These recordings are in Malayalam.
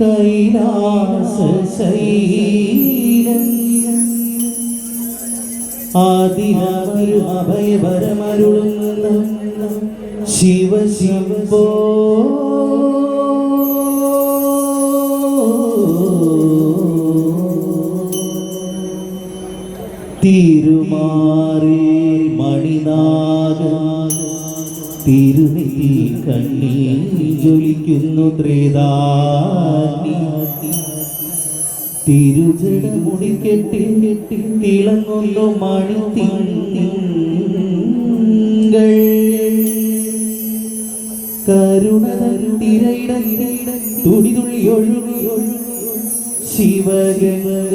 കൈലാസ ശൈലം ആദിനമരു അഭയപരമരുളുന്ന ശിവ ശിവോ. തിരുമാറി മണിനാഗ തിരുനെല്ലി കണ്ണീ ജ്വലിക്കുന്നു ത്രിതാനി തിരുജട മുടിക്കെട്ടി കെട്ടി തിളങ്ങുന്നു മണി തിങ്കൾ കരുണ തുടിതുള്ളി തുടി തുള്ളി ഒഴുകി ശിവഗംഗ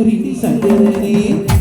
നൽകുകില്ലേ കൊട്ടിയൂരി ശങ്കരനെ